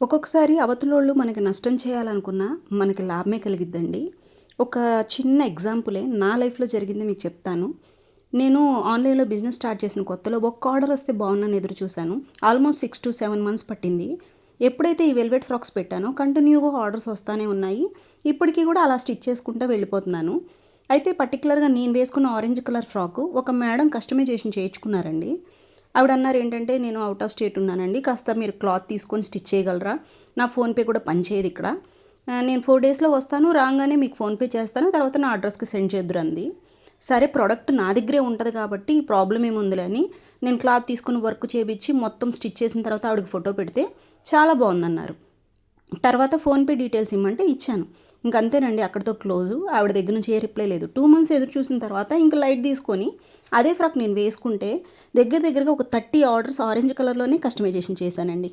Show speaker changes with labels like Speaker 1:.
Speaker 1: ఒక్కొక్కసారి అవతలోళ్ళు మనకి నష్టం చేయాలనుకున్నా మనకి లాభమే కలిగిద్దండి. ఒక చిన్న ఎగ్జాంపులే నా లైఫ్లో జరిగింది మీకు చెప్తాను. నేను ఆన్లైన్లో బిజినెస్ స్టార్ట్ చేసిన కొత్తలో ఒక్క ఆర్డర్ వస్తే బాగున్నాను ఎదురు చూశాను. Almost six to seven months పట్టింది. ఎప్పుడైతే ఈ వెల్వెట్ ఫ్రాక్స్ పెట్టానో కంటిన్యూగా ఆర్డర్స్ వస్తూనే ఉన్నాయి. ఇప్పటికీ కూడా అలా స్టిచ్ చేసుకుంటూ వెళ్ళిపోతున్నాను. అయితే పర్టికులర్గా నేను వేసుకున్న ఆరెంజ్ కలర్ ఫ్రాక్ ఒక మేడం కస్టమైజేషన్ చేయించుకున్నారండి. ఆవిడ అన్నారు ఏంటంటే నేను అవుట్ ఆఫ్ స్టేట్ ఉన్నానండి. కాస్త మీరు క్లాత్ తీసుకొని స్టిచ్ చేయగలరా? నా ఫోన్పే కూడా పనిచేయదు ఇక్కడ. నేను ఫోర్ డేస్లో వస్తాను రాగానే మీకు ఫోన్పే చేస్తాను తర్వాత నా అడ్రస్కి సెండ్ చేద్దురంది సరే ప్రోడక్ట్ నా దగ్గరే ఉంటుంది కాబట్టి ప్రాబ్లం ఏముందిలేని నేను క్లాత్ తీసుకుని వర్క్ చేపించి మొత్తం స్టిచ్ చేసిన తర్వాత ఆవిడకి ఫోటో పెడితే చాలా బాగుందన్నారు. తర్వాత ఫోన్పే డీటెయిల్స్ ఇమ్మంటే ఇచ్చాను. ఇంకంతేనండి అక్కడితో క్లోజు. ఆవిడ దగ్గర నుంచి ఏ రిప్లై లేదు. టూ మంత్స్ ఎదురు చూసిన తర్వాత ఇంకా లైట్ తీసుకొని అదే ఫ్రాక్ నేను వేసుకుంటే దగ్గర దగ్గరగా ఒక థర్టీ ఆర్డర్స్ ఆరెంజ్ కలర్లోనే కస్టమైజేషన్ చేశానండి.